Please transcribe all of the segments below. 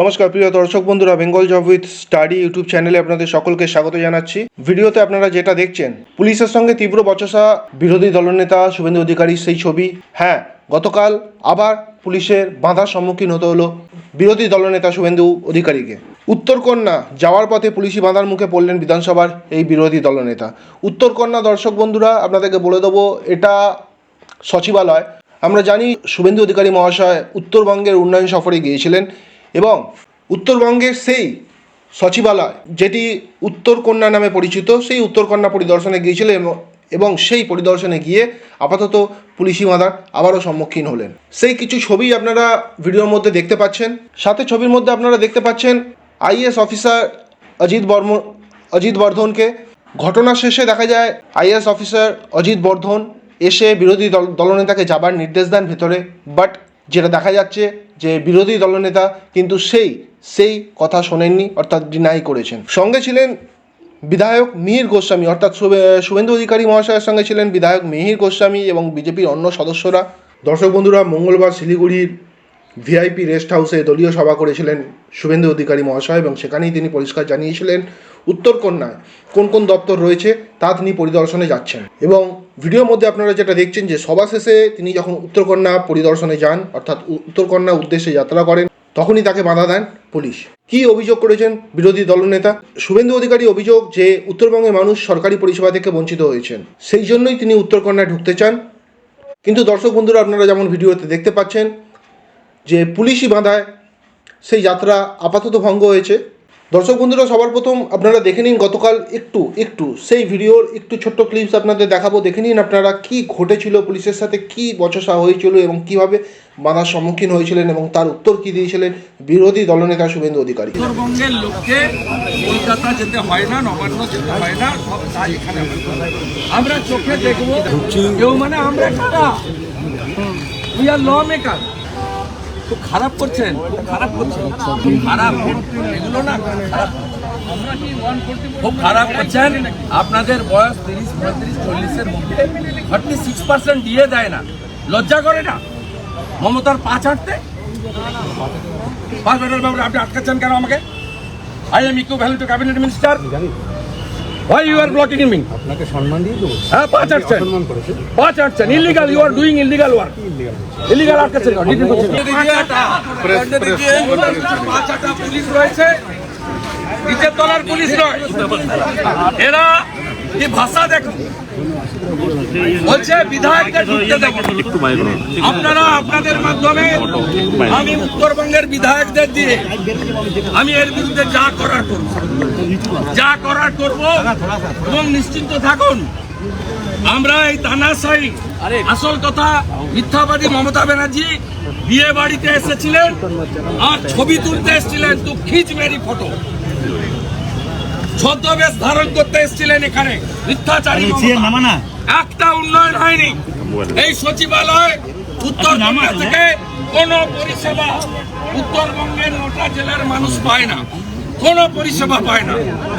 নমস্কার, প্রিয় দর্শক বন্ধুরা, Bengal job with study YouTube চ্যানেলে আপনাদের সকলকে স্বাগত জানাচ্ছি। ভিডিওতে আপনারা যেটা দেখছেন, পুলিশের সঙ্গে তীব্র বচসা বিরোধী দলনেতা শুভেন্দু অধিকারী সেই ছবি। হ্যাঁ গতকাল আবার পুলিশের বাধার সম্মুখীন হতে হলো বিরোধী দলনেতা শুভেন্দু অধিকারীকে। উত্তরকন্যা যাওয়ার পথে পুলিশি বাঁধার মুখে পড়লেন বিধানসভার এই বিরোধী দলনেতা। উত্তরকন্যা দর্শক বন্ধুরা, আপনাদেরকে বলে দেবো, এটা সচিবালয়। আমরা জানি শুভেন্দু অধিকারী মহাশয় উত্তরবঙ্গের উন্নয়ন সফরে গিয়েছিলেন। এবং উত্তরবঙ্গের সেই সচিবালয়, যেটি উত্তরকন্যা নামে পরিচিত, সেই উত্তরকন্যা পরিদর্শনে গিয়েছিলেন এবং- এবং সেই পরিদর্শনে গিয়ে আপাতত পুলিশি মাদার আবারও সম্মুখীন হলেন। সেই কিছু ছবি আপনারা ভিডিওর মধ্যে দেখতে পাচ্ছেন। সাথে ছবির মধ্যে আপনারা দেখতে পাচ্ছেন আইএস অফিসার অজিত বর্ম, অজিত বর্ধনকে। ঘটনা শেষে দেখা যায় আইএস অফিসার অজিত বর্ধন এসে বিরোধী দল, দলনেতাকে যাবার নির্দেশ দেন ভেতরে বাট যেটা দেখা যাচ্ছে যে বিরোধী দলনেতা কিন্তু সেই সেই কথা শোনেননি, অর্থাৎ ডিনাই করেছেন। সঙ্গে ছিলেন বিধায়ক মিহির গোস্বামী, অর্থাৎ শুভে- শুভেন্দু অধিকারী মহাশয়ের সঙ্গে ছিলেন বিধায়ক মিহির গোস্বামী এবং বিজেপির অন্য সদস্যরা। দর্শক বন্ধুরা, মঙ্গলবার শিলিগুড়ির ভিআইপি রেস্ট হাউসে দলীয় সভা করেছিলেন শুভেন্দু অধিকারী মহাশয় এবং সেখানেই তিনি পরিষ্কার জানিয়েছিলেন উত্তরকন্যায় কোন কোন দপ্তর রয়েছে তা তিনি পরিদর্শনে যাচ্ছেন। এবং ভিডিওর মধ্যে আপনারা যেটা দেখছেন যে সভা শেষে তিনি যখন উত্তরকন্যা পরিদর্শনে যান, অর্থাৎ উত্তরকন্যা উদ্দেশ্যে যাত্রা করেন, তখনই তাকে বাধা দেন পুলিশ। কি অভিযোগ করেছেন বিরোধী দলনেতা? শুভেন্দু অধিকারী অভিযোগ যে উত্তরবঙ্গের মানুষ সরকারি পরিষেবা থেকে বঞ্চিত হয়েছেন। সেই জন্যই তিনি উত্তরকন্যায় ঢুকতে চান। কিন্তু দর্শক বন্ধুরা, আপনারা যেমন ভিডিওতে দেখতে পাচ্ছেন যে পুলিশি বাঁধায় সেই যাত্রা আপাতত ভঙ্গ হয়েছে। দর্শক বন্ধুরা সবার প্রথম আপনারা দেখে নিন গতকাল একটু একটু সেই ভিডিওর একটু ছোট্ট ক্লিপস আপনাদের দেখাবো। দেখে নিন আপনারা কি ঘটেছিল পুলিশের সাথে কি বচসা হয়েছিল এবং কীভাবে বাধার সম্মুখীন হয়েছিলেন এবং তার উত্তর কি দিয়েছিলেন বিরোধী দলনেতা শুভেন্দু অধিকারী। উত্তরবঙ্গের লোককে কলকাতা যেতে হয় না নবান্ন যেতে হয় না সব কাজ এখানে আমরা চোখে দেখব কেউ মানে আমরা কারা উই আর ল মেকার খুব খারাপ করছেন? খুব খারাপ করছেন? খুব খারাপ। এগুলো না খুব খারাপ করছেন। আপনাদের বয়স তিরিশ, পঁয়ত্রিশ, চল্লিশের মধ্যে থার্টি সিক্স পার্সেন্ট দিয়ে দেয় না। লজ্জা করে না? মমতার পা চাটতে পাঁচ বাবু আপনি আটকাচ্ছেন কেন আমাকে? I am equivalent to cabinet minister why you are blocking me? আপনাকে সম্মান দিয়ে দেবো। হ্যাঁ পাঁচ আটছেন সম্মান করেছে পাঁচ আটছেন illegal you are doing illegal work illegal আটকাচ্ছেন? Detain করছেন। পাঁচ আটটা পুলিশ রয়েছে। নিচের তলার পুলিশ নয় এরা কি ভাষা দেখো বলছে বিধায়কদের। আপনারা আপনাদের মাধ্যমে আমি উত্তরবঙ্গের বিধায়কদের দিয়ে আমি এর বিরুদ্ধে যা করার করব। যা করার করব এবং নিশ্চিন্ত থাকুন। আমরা এই তানাশাই আসল কথা মিথ্যাবাদী মমতা ব্যানার্জি বিয়ে বাড়িতে এসেছিলেন আর ছবি তুলতে এসেছিলেন। তো খিচ মেরি ফটো। ছদ্মবেশ ধারণ করতে এসেছিলেন এখানে। মিথ্যাচারী। একটা উন্নয়ন হয়নি। এই সচিবালয় উত্তরবঙ্গ থেকে কোনো পরিষেবা উত্তরবঙ্গের নটা জেলার মানুষ পায় না। কোনো পরিষেবা পায় না।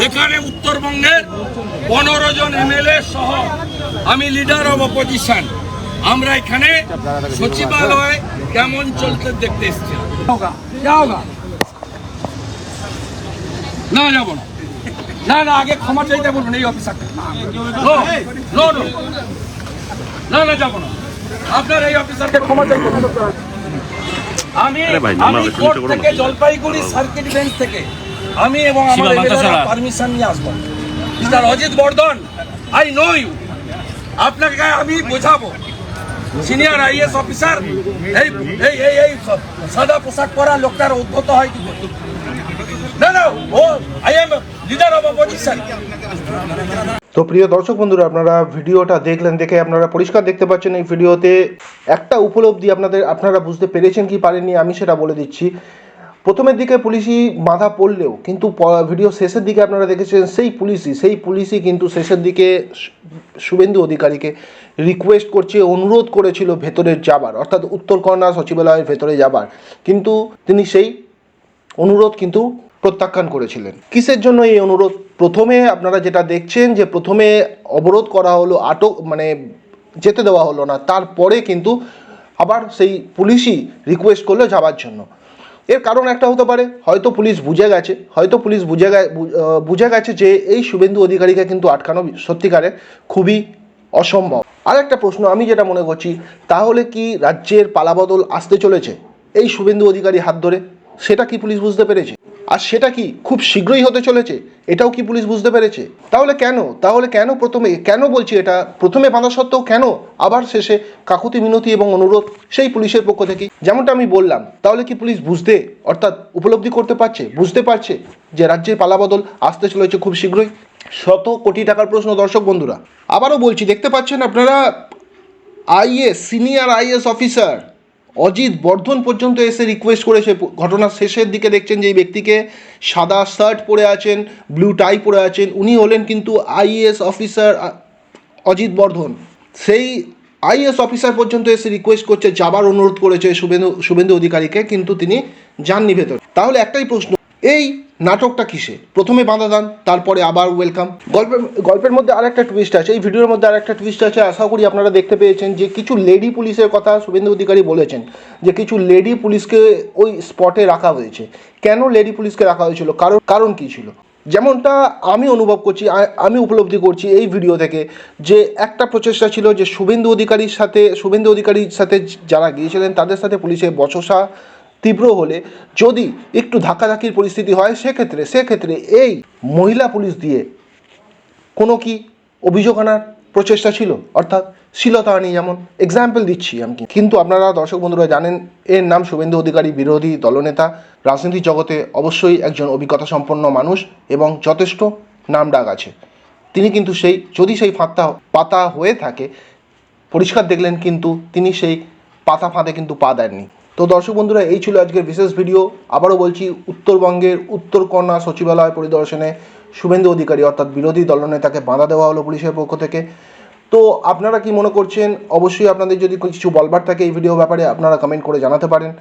এখানে উত্তরবঙ্গের পনেরো জন এমএলএ সহ আমি লিডার অব অপোজিশন আমরা এখানে সচিবালয় কেমন চলতে দেখতে এসেছি। না যাব না। না না আগে ক্ষমা চাইতে বলবেন এই অফিসারকে। নো নো নো না না যাব না। আপনার এই অফিসারকে ক্ষমা চাইতে আমি আমি কোর্ট থেকে জলপাইগুড়ি সার্কিট বেঞ্চ থেকে আমি এবং আমার পারমিশন নিয়ে আসব। Mister Ajit Bardhan I know you আপনাকে আমি বোঝাবো। সিনিয়র আইএস অফিসার এই এই এই এই সাদা পোশাক পরা লোকটার উদ্ভূত হয় কি? না না ও আই এম তো প্রিয় দর্শক বন্ধুরা, আপনারা ভিডিওটা দেখলেন, দেখে আপনারা পরিষ্কার দেখতে পাচ্ছেন এই ভিডিওতে। একটা উপলব্ধি আপনাদের, আপনারা বুঝতে পেরেছেন কি পারেননি, আমি সেটা বলে দিচ্ছি। প্রথমের দিকে পুলিশি বাধা পড়লেও, কিন্তু ভিডিও শেষের দিকে আপনারা দেখেছেন, সেই পুলিশই সেই পুলিশই কিন্তু শেষের দিকে শুভেন্দু অধিকারীকে রিকোয়েস্ট করছে, অনুরোধ করেছিল ভেতরে যাবার, অর্থাৎ উত্তরকন্যা সচিবালয়ের ভেতরে যাবার। কিন্তু তিনি সেই অনুরোধ কিন্তু প্রত্যাখ্যান করেছিলেন। কিসের জন্য এই অনুরোধ? প্রথমে আপনারা যেটা দেখছেন যে প্রথমে অবরোধ করা হলো, আটক মানে যেতে দেওয়া হলো না। তারপরে কিন্তু আবার সেই পুলিশই রিকোয়েস্ট করল যাওয়ার জন্য। এর কারণ একটা হতে পারে, হয়তো পুলিশ বুঝে গেছে, হয়তো পুলিশ বুঝে বুঝে গেছে যে এই শুভেন্দু অধিকারীকে কিন্তু আটকানো সত্যিকারে খুবই অসম্ভব। আর একটা প্রশ্ন আমি যেটা মনে করছি, তাহলে কি রাজ্যের পালাবদল আসতে চলেছে এই শুভেন্দু অধিকারী হাত ধরে? সেটা কি পুলিশ বুঝতে পেরেছে? আর সেটা কি খুব শীঘ্রই হতে চলেছে? এটাও কি পুলিশ বুঝতে পেরেছে? তাহলে কেন? তাহলে কেন প্রথমে, কেন বলছি এটা? প্রথমে বাঁধা সত্ত্বেও কেন আবার শেষে কাকুতি, মিনতি এবং অনুরোধ সেই পুলিশের পক্ষ থেকে? যেমনটা আমি বললাম, তাহলে কি পুলিশ বুঝতে, অর্থাৎ উপলব্ধি করতে পারছে, বুঝতে পারছে যে রাজ্যের পালাবদল আসতে চলেছে খুব শীঘ্রই? শত কোটি টাকার প্রশ্ন, দর্শক বন্ধুরা। আবারও বলছি, দেখতে পাচ্ছেন আপনারা? IAS, senior IAS officer. Ajit Bardhan পর্যন্ত এসে রিকোয়েস্ট করেছে। ঘটনার শেষের দিকে দেখছেন যে এই ব্যক্তিকে সাদা শার্ট পরে আছেন ব্লু টাই পরে আছেন। উনি হলেন কিন্তু আইএস অফিসার অজিত বর্ধন। সেই আইএস অফিসার পর্যন্ত এসে রিকোয়েস্ট করছে, যাবার অনুরোধ করেছে শুভেন্দু শুভেন্দু অধিকারীকে, কিন্তু তিনি যাননি ভেতর। তাহলে একটাই প্রশ্ন এই নাটকটা কিসে? প্রথমে বাঁধা দান, তারপরে আবার ওয়েলকাম গল্পের গল্পের মধ্যে আরেকটা টুইস্ট আছে, এই ভিডিওর মধ্যে আরেকটা টুইস্ট আছে, আশা করি আপনারা দেখতে পেয়েছেন যে কিছু লেডি পুলিশের কথা শুভেন্দু অধিকারী বলেছেন, যে কিছু লেডি পুলিশকে ওই স্পটে রাখা হয়েছে। কেন লেডি পুলিশকে রাখা হয়েছিল? কারণ কারণ কী ছিল? যেমনটা আমি অনুভব করছি আমি উপলব্ধি করছি এই ভিডিও থেকে যে একটা প্রচেষ্টা ছিল যে শুভেন্দু অধিকারীর সাথে, শুভেন্দু অধিকারীর সাথে যারা গিয়েছিলেন, তাদের সাথে পুলিশের বচসা তীব্র হলে যদি একটু ধাক্কাধাক্কির পরিস্থিতি হয়, সেক্ষেত্রে সেক্ষেত্রে এই মহিলা পুলিশ দিয়ে কোনো কি অভিযোগ আনার প্রচেষ্টা ছিল? অর্থাৎ শ্লীলতাহানি যেমন এক্সাম্পল দিচ্ছি আমি কিন্তু আপনারা দর্শক বন্ধুরা জানেন, এর নাম শুভেন্দু অধিকারী, বিরোধী দলনেতা রাজনীতি জগতে অবশ্যই একজন অভিজ্ঞতা সম্পন্ন মানুষ এবং যথেষ্ট নাম ডাক আছে। তিনি কিন্তু সেই যদি সেই ফাঁদটা পাতা হয়ে থাকে, পরিষ্কার দেখলেন কিন্তু তিনি সেই পাতা ফাঁদে কিন্তু পা দেননি। তো দর্শক বন্ধুরা, এই ছিল আজকের বিশেষ ভিডিও আবারও বলছি, উত্তরবঙ্গের উত্তরকন্যা সচিবালয় পরিদর্শনে শুভেন্দু অধিকারী, অর্থাৎ বিরোধী দলনেতাকে বাঁধা দেওয়া হলো পুলিশের পক্ষ থেকে। তো আপনারা কি মনে করছেন? অবশ্যই আপনাদের যদি কিছু বলবার থাকে এই ভিডিও ব্যাপারে, আপনারা কমেন্ট করে জানাতে পারেন।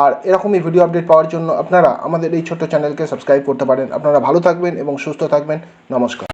আর এরকমই ভিডিও আপডেট পাওয়ার জন্য আপনারা আমাদের এই ছোট্ট চ্যানেলকে সাবস্ক্রাইব করতে পারেন। আপনারা ভালো থাকবেন এবং সুস্থ থাকবেন। নমস্কার।